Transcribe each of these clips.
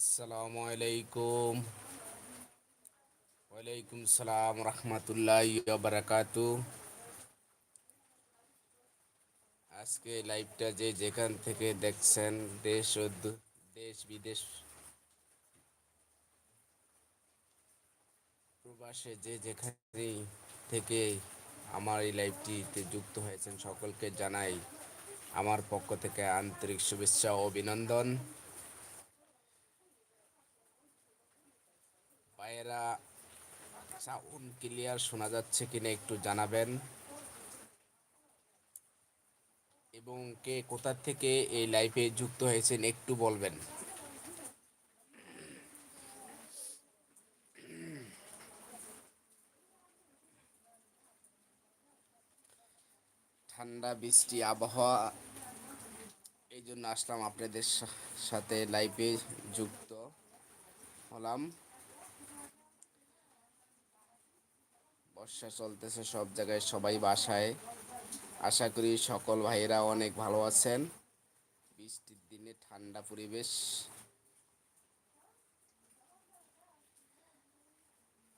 আসসালামু আলাইকুম। ওয়ালাইকুম সালাম রহমতুল্লাহ বারাকাতু আজকে লাইভটা যে যেখান থেকে দেখছেন, দেশ ও দেশ বিদেশ প্রবাসে যে যেখানে থেকে আমার এই লাইভটিতে যুক্ত হয়েছেন, সকলকে জানাই আমার পক্ষ থেকে আন্তরিক শুভেচ্ছা অভিনন্দন। পায়রা সাউন্ড ক্লিয়ার শোনা যাচ্ছে কিনা একটু জানাবেন। এবং কে কোথা থেকে এই লাইভে যুক্ত হয়েছেন একটু বলবেন। ঠান্ডা, বৃষ্টি, আবহাওয়া, এই জন্য আসলাম আপনাদের সাথে লাইভে যুক্ত হলাম। বর্ষা চলতেছে সব জায়গায়, সবাই বাসায়। আশা করি সকল ভাইয়েরা অনেক ভালো আছেন। বৃষ্টির দিনে ঠান্ডা পরিবেশ।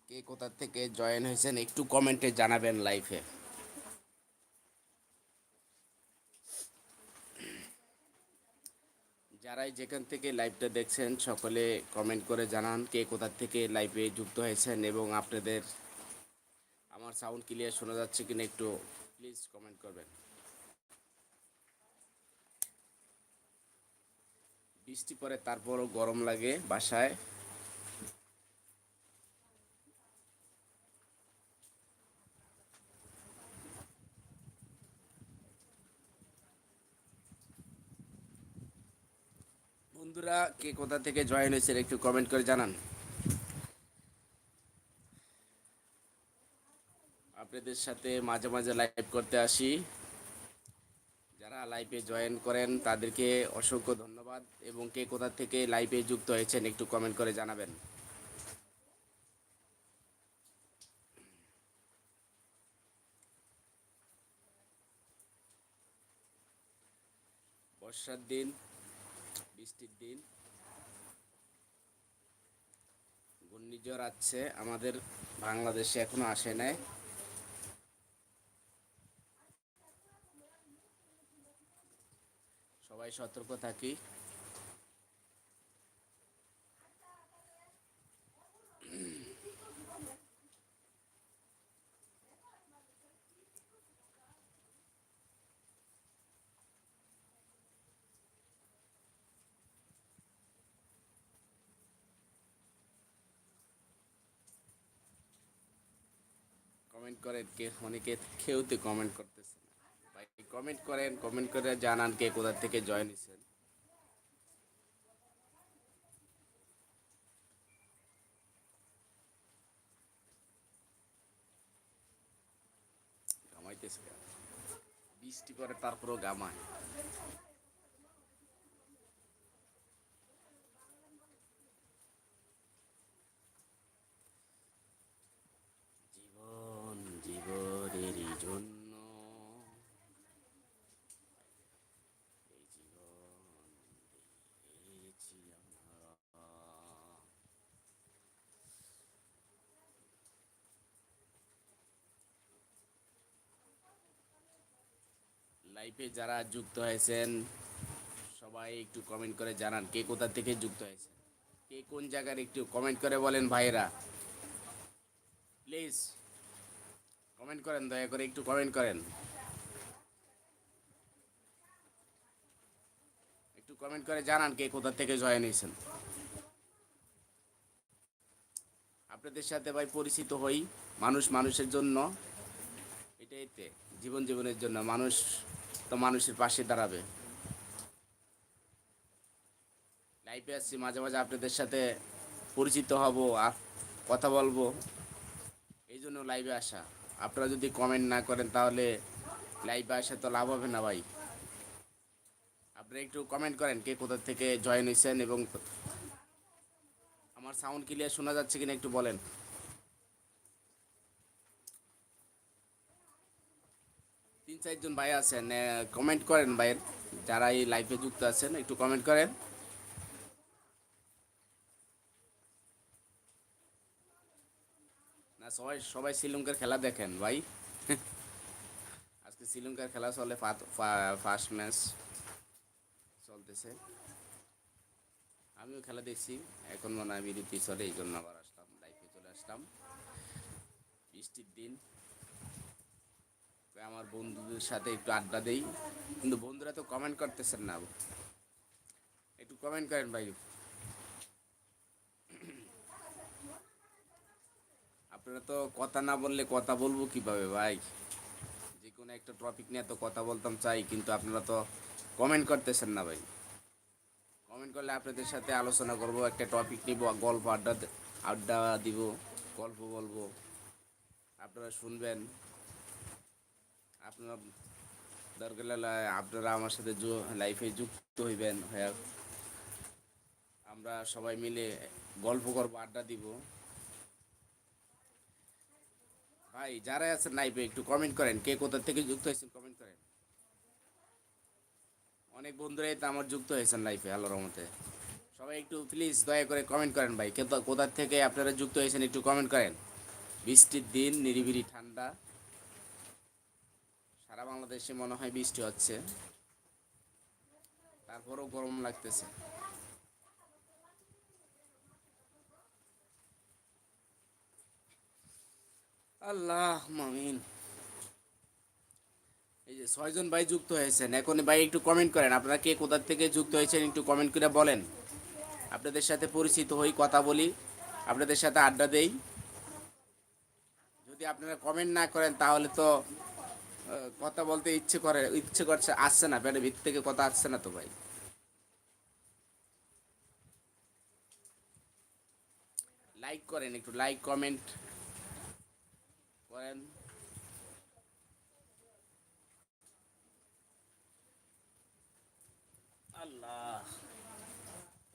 কে কোথা থেকে জয়েন হয়েছেন একটু কমেন্টে জানাবেন লাইফে। যারাই যেখান থেকে লাইভটা দেখছেন, সকলে কমেন্ট করে জানান কে কোথা থেকে লাইভে যুক্ত হয়েছেন এবং আপনাদের আমার সাউন্ড ক্লিয়ার শোনা যাচ্ছে কিনা একটু প্লিজ কমেন্ট করবেন। বৃষ্টি পরে তারপরও গরম লাগে বাসায়। বন্ধুরা, কে কোথা থেকে জয়েন হয়েছে একটু কমেন্ট করে জানান। আপনাদের সাথে মাঝে মাঝে লাইভ করতে আসি। যারা লাইভে জয়েন করেন, তাদেরকে অসংখ্য ধন্যবাদ। এবং কে কোথা থেকে লাইভে যুক্ত হয়েছেন, একটু কমেন্ট করে জানাবেন। বর্ষার দিন, বৃষ্টির দিন। ঘূর্ণিঝড় আছে আমাদের বাংলাদেশে এখনও আসে নাই। সবাই সতর্ক থাকি। কমেন্ট করেন কে অনেকে কেউতে কমেন্ট করতেছে। ভাই কমেন্ট করেন কমেন্ট করে জানান কে কোথা থেকে জয়েন হয়েছেন। গামাইতেছে বৃষ্টি পরে তারপরও গামায় জীবন জীবনেরই জন্য এই জীবন দিয়েছি আমরা লাইফে যারা যুক্ত হয়েছেন, সবাই একটু কমেন্ট করে জানান, কে কোথা থেকে যুক্ত হয়েছে কে কোন জায়গার একটু কমেন্ট করে বলেন ভাইরা প্লিজ কমেন্ট করেন, দয়া করে একটু কমেন্ট করেন। একটু কমেন্ট করে জানান কে কোথা থেকে জয়েন হয়েছেন। আপনাদের সাথে ভাই পরিচিত হই, মানুষ মানুষের জন্য, এটাই তে, জীবন জীবনের জন্য, মানুষ তো মানুষের পাশে দাঁড়াবে। লাইফে আসছি মাঝে মাঝে আপনাদের সাথে পরিচিত হব আর কথা বলব। এই জন্য লাইভে আসা। আপনারা যদি কমেন্ট না করেন তাহলে লাইভে আসা তো লাভ হবে না ভাই। আপনারা একটু কমেন্ট করেন কে কোথা থেকে জয়েন হয়েছেন এবং আমার সাউন্ড ক্লিয়ার শোনা যাচ্ছে কিনা একটু বলেন। চারজন ভাই আছেন কমেন্ট করেন ভাইয়ের। যারা এই লাইফে যুক্ত আছেন, একটু কমেন্ট করেন। না, সবাই সবাই শ্রীলঙ্কার খেলা দেখেন ভাই। আজকে শ্রীলঙ্কার খেলা চলে ফার্স্ট ম্যাচ চলতেছে। আমিও খেলা দেখছি, এখন মনে হয় বিরতি চলে, এই জন্য আবার আসলাম লাইফে চলে আসলাম। বৃষ্টির দিন। আমার বন্ধুদের সাথে একটু আড্ডা দেই। কিন্তু বন্ধুরা তো কমেন্ট করতেছেন না। একটু কমেন্ট করেন ভাই। আপনারা তো কথা না বললে কথা বলব কীভাবে ভাই? যে কোনো একটা টপিক নিয়ে তো কথা বলতাম চাই, কিন্তু আপনারা তো কমেন্ট করতেছেন না ভাই। কমেন্ট করলে আপনাদের সাথে আলোচনা করব, একটা টপিক নিব, গল্প আড্ডা আড্ডা দিব, গল্প বলব। আপনারা শুনবেন। আপনারা দরকার আপনারা আমার সাথে লাইফে যুক্ত হইবেন হ্যাঁ আমরা সবাই মিলে গল্প করব, আড্ডা দিব। ভাই আছেন একটু কমেন্ট করেন, কে কোথা থেকে যুক্ত হয়েছেন কমেন্ট করেন। অনেক বন্ধুরাই তো আমার যুক্ত হয়েছেন লাইফে আল্লাহর রহমতে। সবাই একটু প্লিজ দয়া করে কমেন্ট করেন, ভাই। কোথা থেকে আপনারা যুক্ত হয়েছেন একটু কমেন্ট করেন। বৃষ্টির দিন, নিরিবিলি ঠান্ডা। সারা বাংলাদেশে মনে হয় বৃষ্টি হচ্ছে। তারপরেও গরম লাগতেছে। আল্লাহ মামিন এই যে ছয়জন ভাই যুক্ত হয়েছেন, এখন ভাই একটু কমেন্ট করেন। আপনারা কে কোথা থেকে যুক্ত হয়েছেন একটু কমেন্ট করে বলেন। আপনাদের সাথে পরিচিত হই, কথা বলি। আপনাদের সাথে আড্ডা দেই। যদি আপনারা কমেন্ট না করেন, তাহলে তো কথা বলতে ইচ্ছে করে, ইচ্ছে করছে, আসছে না পেটের ভিতর থেকে কথা আসছে না তো ভাই। লাইক করেন একটু লাইক কমেন্ট করেন। আল্লাহ,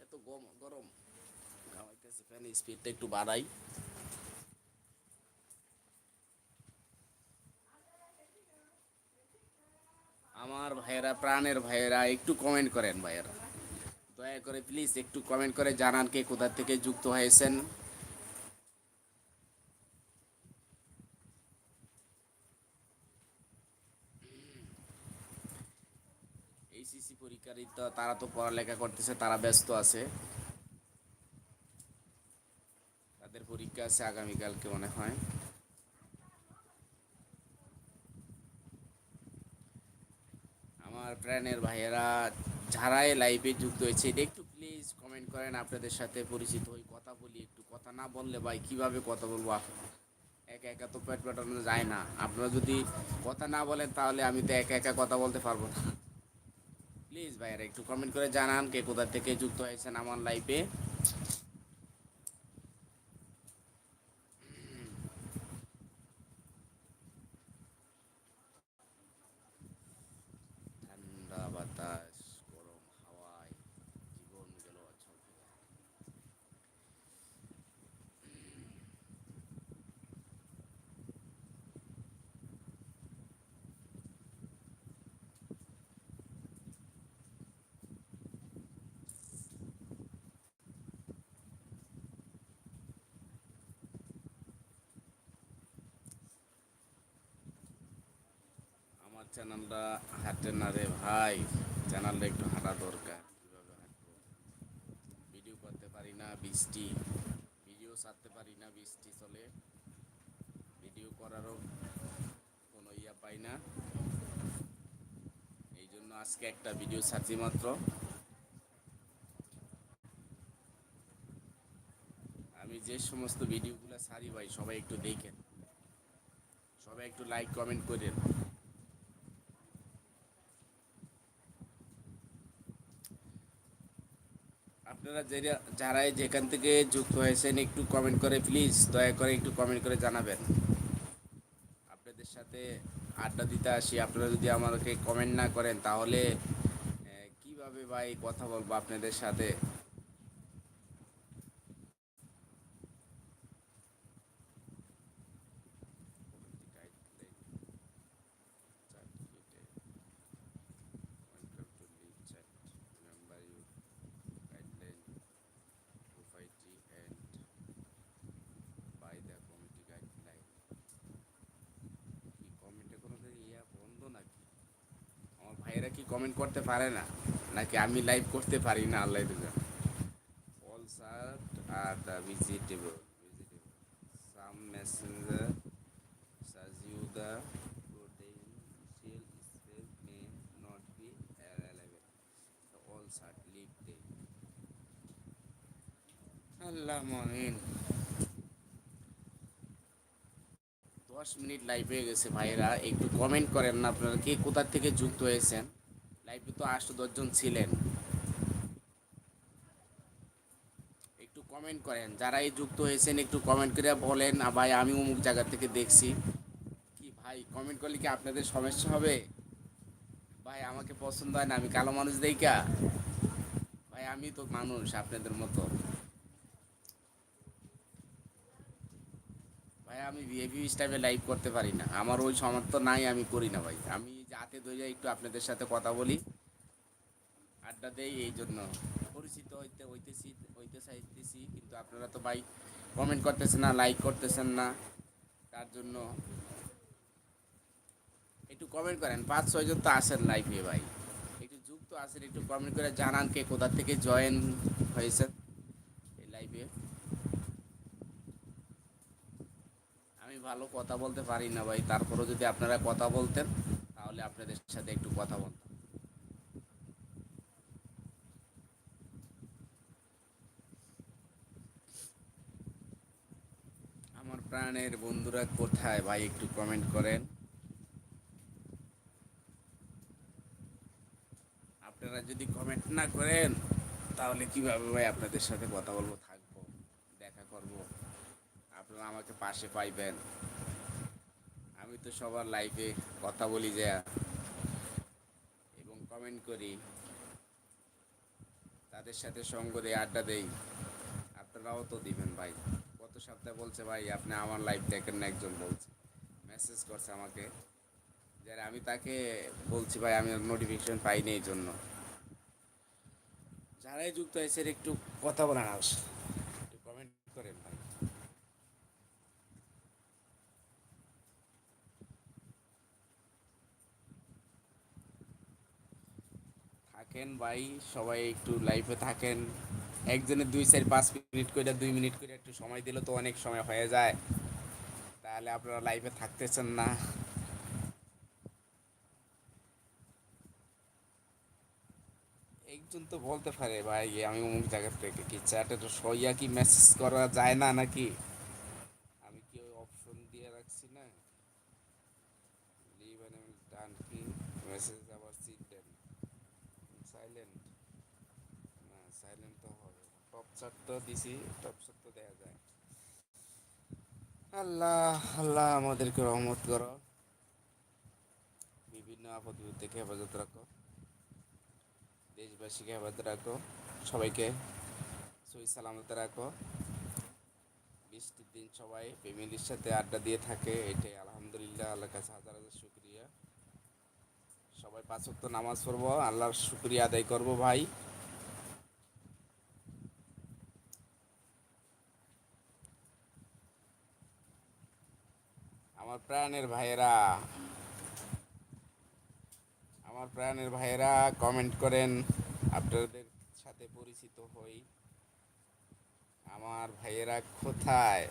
এত গরম। ঘামাইতেছে ফ্যানের স্পিডটা একটু বাড়াই আমার ভাইয়েরা, প্রাণের ভাইয়েরা, একটু কমেন্ট করেন ভাইয়েরা। দয়া করে প্লিজ একটু কমেন্ট করে জানান কে কোথা থেকে যুক্ত হয়েছেন। পরীক্ষার তারা তো পড়ালেখা করতেছে, তারা ব্যস্ত আছে। তাদের পরীক্ষা আছে আগামীকালকে মনে হয়। আমার প্রাণের ভাইয়েরা, যারাই লাইভে যুক্ত হয়েছে, এটা একটু প্লিজ কমেন্ট করেন, আপনাদের সাথে পরিচিত হই, কথা বলি, একটু কথা না বললে ভাই কীভাবে কথা বলব একা একা তো পেট পেটানো যায় না। আপনারা যদি কথা না বলেন, তাহলে আমি তো একা একা কথা বলতে পারব না। প্লিজ ভাইয়ারা, একটু কমেন্ট করে জানান কে কোথা থেকে যুক্ত হয়েছেন আমার লাইফে চ্যানেলটা হাঁটে না রে ভাই। চ্যানেলটা একটু হাঁটা দরকার। কীভাবে হাঁটবো? ভিডিও করতে পারি না, বৃষ্টি। ভিডিও ছাড়তে পারি না, বৃষ্টি চলে। ভিডিও করারও কোনো ইয়া পাই না। এই জন্য আজকে একটা ভিডিও ছাড়ছি মাত্র। আমি যে সমস্ত ভিডিওগুলো ছাড়ি ভাই, সবাই একটু দেখেন। সবাই একটু লাইক কমেন্ট করেন। আপনারা যারা যারাই যেখান থেকে যুক্ত হয়েছেন, একটু কমেন্ট করে প্লিজ দয়া করে একটু কমেন্ট করে জানাবেন। আপনাদের সাথে আড্ডা দিতে আসি। আপনারা যদি আমাকে কমেন্ট না করেন, তাহলে কীভাবে ভাই কথা বলব আপনাদের সাথে? কমেন্ট করতে পারে না। নাকি আমি লাইভ করতে পারি না, আল্লাহ আর দ্য সাম মেসেঞ্জার দশ মিনিট লাইভ হয়ে গেছে ভাইরা, একটু কমেন্ট করেন না আপনারা, কে কোথা থেকে যুক্ত হয়েছেন? লাইভে তো আটশো দশজন ছিলেন। একটু কমেন্ট করেন, যারাই যুক্ত হয়েছেন একটু কমেন্ট করে বলেন "আ ভাই, আমি অমুক জায়গা থেকে দেখছি। কি ভাই কমেন্ট করলে কি আপনাদের সমস্যা হবে? ভাই, আমাকে পছন্দ হয় না, আমি কালো মানুষ দেইকা ভাই, আমি তো মানুষ আপনাদের মতো। ভাই, আমি ভিএপি স্টাইলে লাইভ করতে পারি না। আমার ওই সমর্থ নাই, আমি করি না ভাই। আমি দই যাই একটু আপনাদের সাথে কথা বলি। আড্ডা দেই এই জন্য। পরিচিত হইতে হইতেছি হইতে চাইতেছি কিন্তু আপনারা তো ভাই কমেন্ট করতেছেন না লাইক করতেছেন না। তার জন্য একটু কমেন্ট করেন। পাঁচ ছয়জন তো আসেন লাইফে ভাই। একটু যুক্ত আসেন একটু কমেন্ট করে জানান কে কোথা থেকে জয়েন হয়েছেন এই লাইফে আমি ভালো কথা বলতে পারি না ভাই, তারপরেও যদি আপনারা কথা বলতেন। তাহলে আপনাদের সাথে একটু কথা বলতাম। আমার প্রাণের বন্ধুরা কোথায়? ভাই, একটু কমেন্ট করেন। আপনারা যদি কমেন্ট না করেন, তাহলে কীভাবে ভাই আপনাদের সাথে কথা বলব, থাকব, দেখা করব? আপনারা আমাকে পাশে পাইবেন। আমি তো সবার লাইফে কথা বলি যে, এবং কমেন্ট করি। তাদের সাথে সঙ্গ দেই আড্ডা দেই। আপনারাও তো দিবেন ভাই। গত সপ্তাহে বলছে ভাই, আপনি আমার লাইফ দেখেন না, একজন বলছে। মেসেজ করছে আমাকে। যে আমি তাকে বলছি ভাই, আমি নোটিফিকেশন পাইনি এই জন্য। যারাই যুক্ত হয়েছে একটু কথা বলেন আস একটু কমেন্ট করেন ভাই থাকেন, ভাই, সবাই একটু লাইফে থাকেন। একজনের দুই, চার, পাঁচ মিনিট করে দুই মিনিট করে একটু সময় দিলে তো অনেক সময় হয়ে যায়। তাহলে আপনারা লাইফে থাকতেছেন না। একজন তো বলতে পারে, ভাই, আমি অমুক জায়গা থেকে কি চ্যাটে তো সইয়া কি মেসেজ করা যায় না নাকি আমি কি ওই অপশন দিয়ে রাখছি না লিভ অ্যানিমেল ডান কি মেসেজ আবার সিট দেন সাইলেন্ট না সাইলেন্ট তো হবে টপ চাট তো দিছি টপ চাট তো দেওয়া যায়। আল্লাহ আল্লাহ আমাদেরকে রহমত করো। বিভিন্ন আপদ থেকে হেফাজত রাখো। দেশবাসীকে হেফাজত রাখো। সবাইকে সই সালামতে রাখো। বৃষ্টির দিন সবাই ফ্যামিলির সাথে আড্ডা দিয়ে থাকে, এটাই আলহামদুলিল্লাহ আল্লাহ কাছে হাজার হাজার শুক্রিয়া। সবাই পাঁচ নামাজ পড়ব, আল্লাহর শুক্রিয়া আদায় করব ভাই। আমার প্রাণের ভাইয়েরা, আমার প্রাণের ভাইয়েরা কমেন্ট করেন, আপনাদের সাথে পরিচিত হই। আমার ভাইয়েরা কোথায়?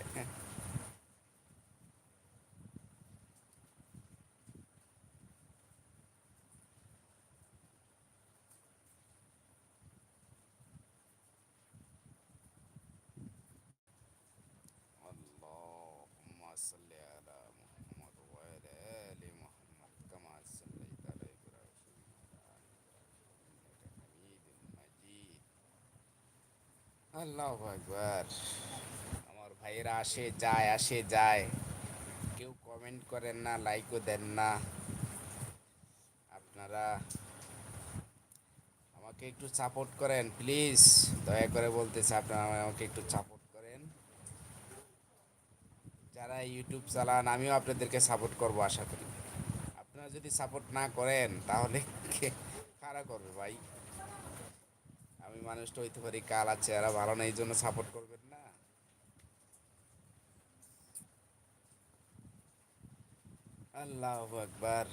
আল্লাহ আমার ভাইয়েরা আসে, যায় আসে, যায়। কেউ কমেন্ট করেন না লাইকও দেন না। আপনারা আমাকে একটু সাপোর্ট করেন প্লিজ দয়া করে বলতেছে, আপনারা আমাকে একটু সাপোর্ট করেন। যারা ইউটিউব চালান, আমিও আপনাদেরকে সাপোর্ট করব, আশা করি। আপনারা যদি সাপোর্ট না করেন, তাহলে কারা করবে ভাই? মানুষটা হইতে পারি আছে, এরা ভালো না এই জন্য সাপোর্ট করবেন না। আল্লাহ একবার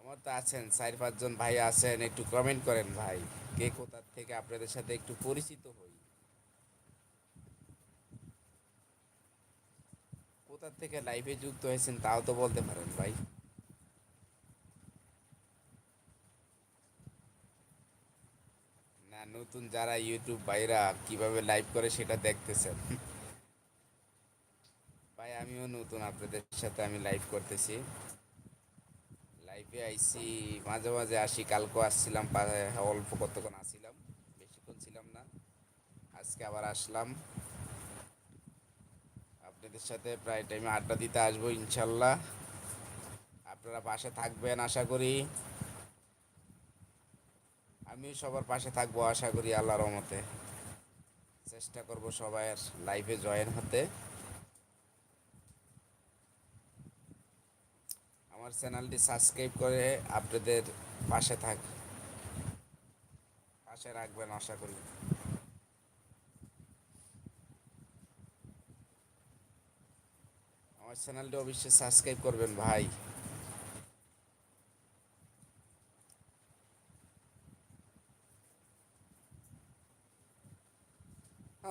আমার তো আছেন, চার পাঁচজন ভাই আছেন, একটু কমেন্ট করেন ভাই, কে কোথার থেকে আপনাদের সাথে একটু পরিচিত হই? কোথার থেকে লাইভে যুক্ত হয়েছেন তাও তো বলতে পারেন ভাই। নতুন যারা ইউটিউব ভাইরা কীভাবে লাইভ করে সেটা দেখতেছেন। ভাই, আমিও নতুন আপনাদের সাথে আমি লাইভ করতেছি। লাইভে আইছি, মাঝে মাঝে আসি, কালকেও আসছিলাম অল্প কতক্ষণ আসছিলাম, বেশিক্ষণ ছিলাম না। আজকে আবার আসলাম। আপনাদের সাথে প্রায় টাইমে আড্ডা দিতে আসব ইনশাল্লাহ। আপনারা পাশে থাকবেন, আশা করি। আমিও সবার পাশে থাকব আশা করি আল্লাহর রহমতে। চেষ্টা করব সবাই লাইফে জয়েন হতে। আমার চ্যানেলটি সাবস্ক্রাইব করে আপনাদের পাশে থাক। পাশে রাখবেন আশা করি। আমার চ্যানেলটি অবশ্যই সাবস্ক্রাইব করবেন ভাই।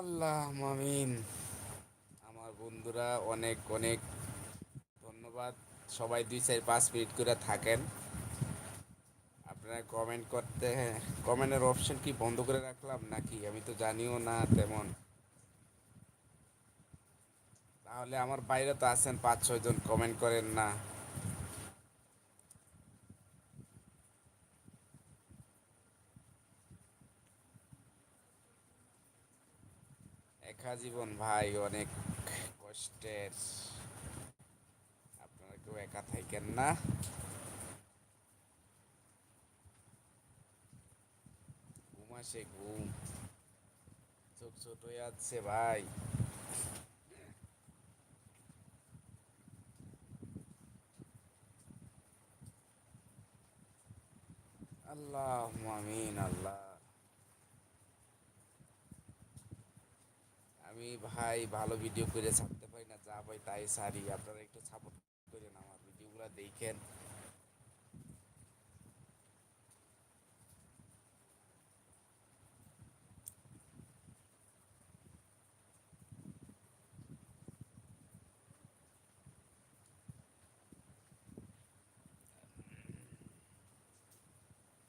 আল্লাহ মামিন আমার বন্ধুরা, অনেক অনেক ধন্যবাদ। সবাই দুই চার পাঁচ মিনিট করে থাকেন। আপনারা কমেন্ট করতে হ্যাঁ কমেন্টের অপশন কি বন্ধ করে রাখলাম নাকি? আমি তো জানিও না তেমন। তাহলে আমার বাইরে তো আছেন, পাঁচ ছয় জন কমেন্ট করেন না। একা জীবন, ভাই, অনেক কষ্টের। আপনারা কেউ একা থাকেন না। ঘুম আসে ঘুম। চোখ ছোট হয়ে যাচ্ছে ভাই। আল্লাহ মামিন আল্লাহ। আমি ভাই ভালো ভিডিও করে ছাড়তে পারি না, যা পাই তাই সারি আপনারা একটু সাপোর্ট করেন আমার ভিডিওগুলো দেখেন।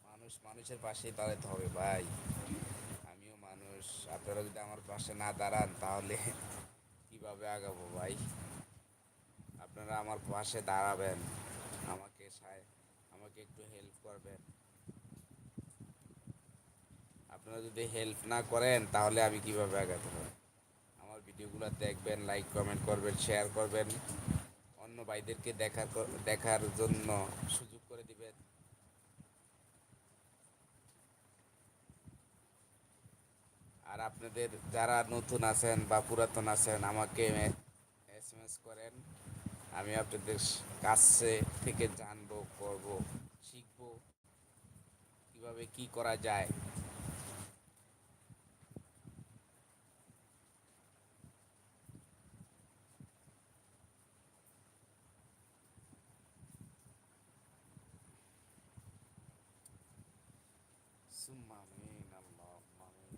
মানুষ, মানুষের পাশে দাঁড়াতে হবে ভাই। আপনারা যদি আমার পাশে না দাঁড়ান, তাহলে কীভাবে আগাবো ভাই? আপনারা আমার পাশে দাঁড়াবেন, আমাকে আমাকে একটু হেল্প করবেন। আপনারা যদি হেল্প না করেন, তাহলে আমি কীভাবে আগাতে পারি আমার ভিডিওগুলো দেখবেন লাইক কমেন্ট করবেন শেয়ার করবেন। অন্য ভাইদেরকে দেখার দেখার জন্য সুযোগ করে দিবেন আর আপনাদের যারা নতুন আছেন বা পুরাতন আছেন, আমাকে এস এম এস করেন। আমি আপনাদের কাছে থেকে জানব, করব, শিখব, কীভাবে কি করা যায় সুম্মা আমিন আল্লাহুম্মা আমিন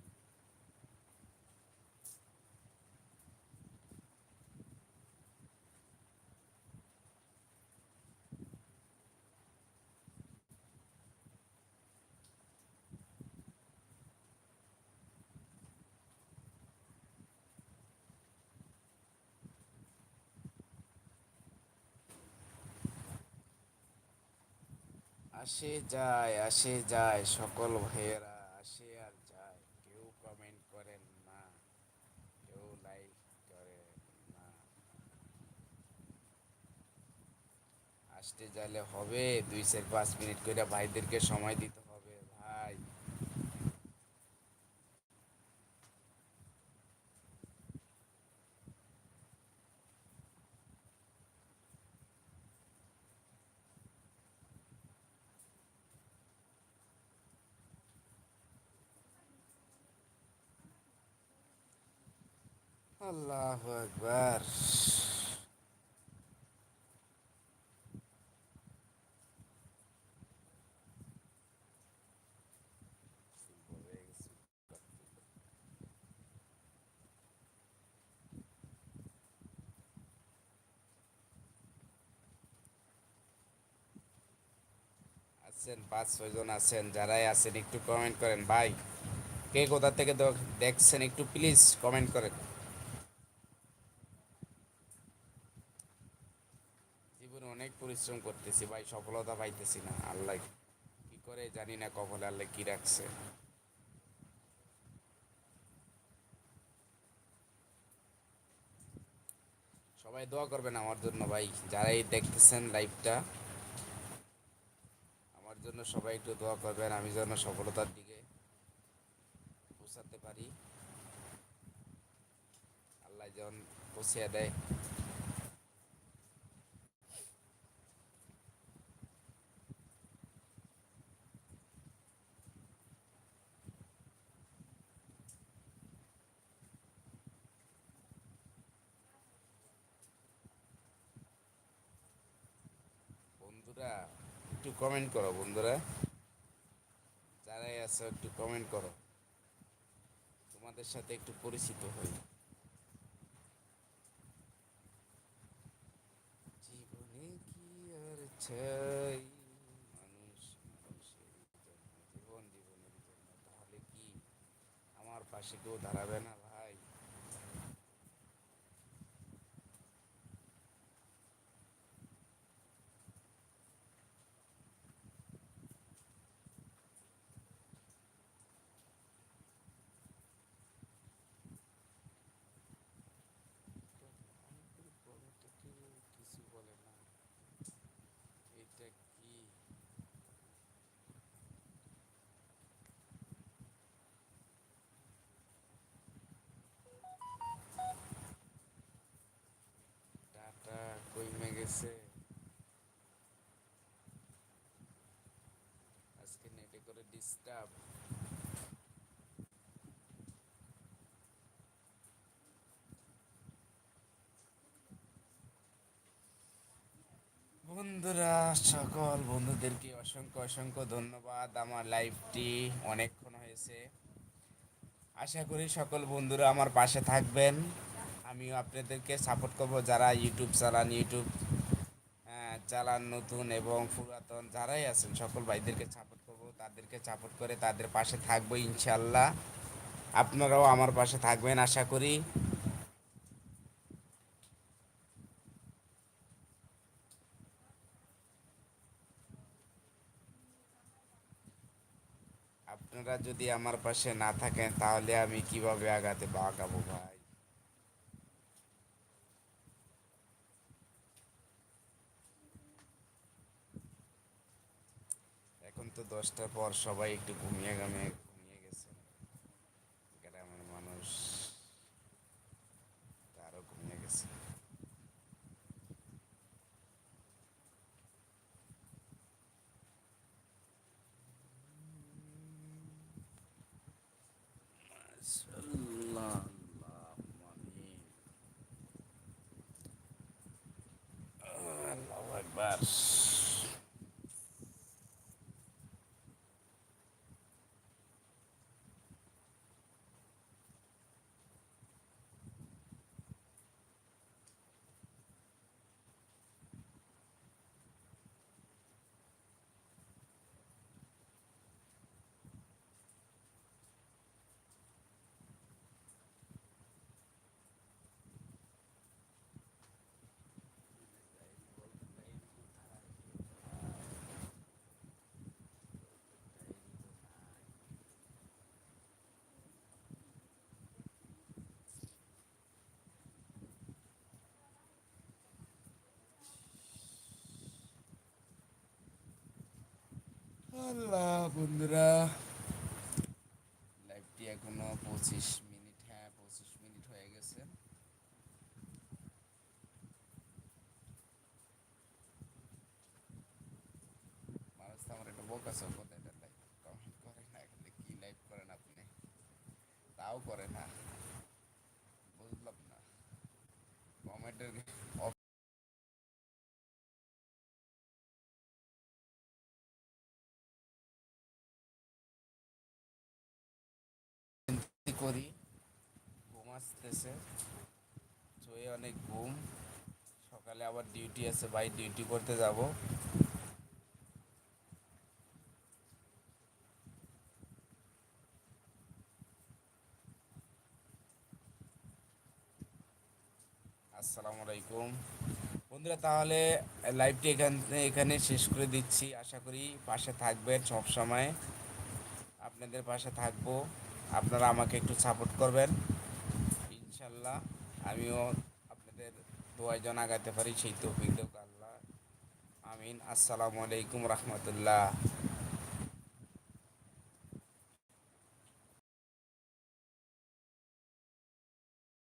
আসে যায় আসে যায়, সকল ভাইয়েরা আসে আর যায়। কেউ কমেন্ট করেন না, কেউ লাইক করেন না। আসতে যাইলে হবে, দুই চার পাঁচ মিনিট করে ভাইদেরকে সময় দিতে আল্লাহ একবার আছেন, পাঁচ ছজন আছেন, যারাই আছেন, একটু কমেন্ট করেন। ভাই, কে কোথা থেকে দেখছেন, একটু প্লিজ কমেন্ট করেন। পরিশ্রম করতেছি, ভাই, সফলতা পাইতেছি না। আল্লাহ কি করে জানি না কপালে আল্লাহ কি রাখছে। সবাই দোয়া করবেন আমার জন্য, ভাই, যারাই দেখতেছেন লাইভটা আমার জন্য সবাই একটু দোয়া করবেন, আমি যেন সফলতার দিকে পৌঁছাতে পারি। আল্লাহ যেন পৌঁছিয়ে দেয়। বন্ধুরা, একটু কমেন্ট করো বন্ধুরা। যারাই আছো, একটু কমেন্ট করো। তোমাদের সাথে একটু পরিচিত হই। জীবনে কি আর চাই? মানুষ জীবন, জীবনের জন্য। তাহলে কি আমার পাশে কেউ দাঁড়াবে না ভাই কিছু বলে না এটা কি ডাটা কইমে গেছে আজকে নেটে করে ডিস্টার্ব বন্ধুরা, সকল বন্ধুদেরকে অসংখ্য অসংখ্য ধন্যবাদ। আমার লাইভটি অনেকক্ষণ হয়েছে। আশা করি সকল বন্ধুরা আমার পাশে থাকবেন। আমিও আপনাদেরকে সাপোর্ট করব যারা ইউটিউব চালান ইউটিউব চালান নতুন এবং পুরাতন যারাই আছেন, সকল ভাইদেরকে সাপোর্ট করব, তাদেরকে সাপোর্ট করে তাদের পাশে থাকব ইনশাল্লাহ আপনারাও আমার পাশে থাকবেন, আশা করি। আপনারা যদি আমার পাশে না থাকেন, তাহলে আমি কীভাবে আগাতে বা আগাবো ভাই এখন তো দশটার পর সবাই একটু ঘুমিয়ে গামে ঘুমিয়ে গেছে। গ্রামের মানুষ তারও ঘুমিয়ে গেছে। মাশাআল্লাহ, আল্লাহু বন্ধুরা লাইভটি এখনও পঁচিশ করি। ঘুম আসতেছে। চয়ে অনেক ঘুম। সকালে আবার ডিউটি আছে বাই ডিউটি করতে যাব। আসসালামু আলাইকুম। বন্ধুরা, তাহলে লাইভটি এখান, এখানে শেষ করে দিচ্ছি। আশা করি পাশে থাকবেন সবসময়। আপনাদের পাশে থাকব। আপনারা আমাকে একটু সাপোর্ট করবেন। ইনশাল্লাহ আমিও আপনাদের দোয়াইজন আগাতে পারি, সেই তো আল্লাহ। আমিন। আসসালামু আলাইকুম রহমতুল্লাহ।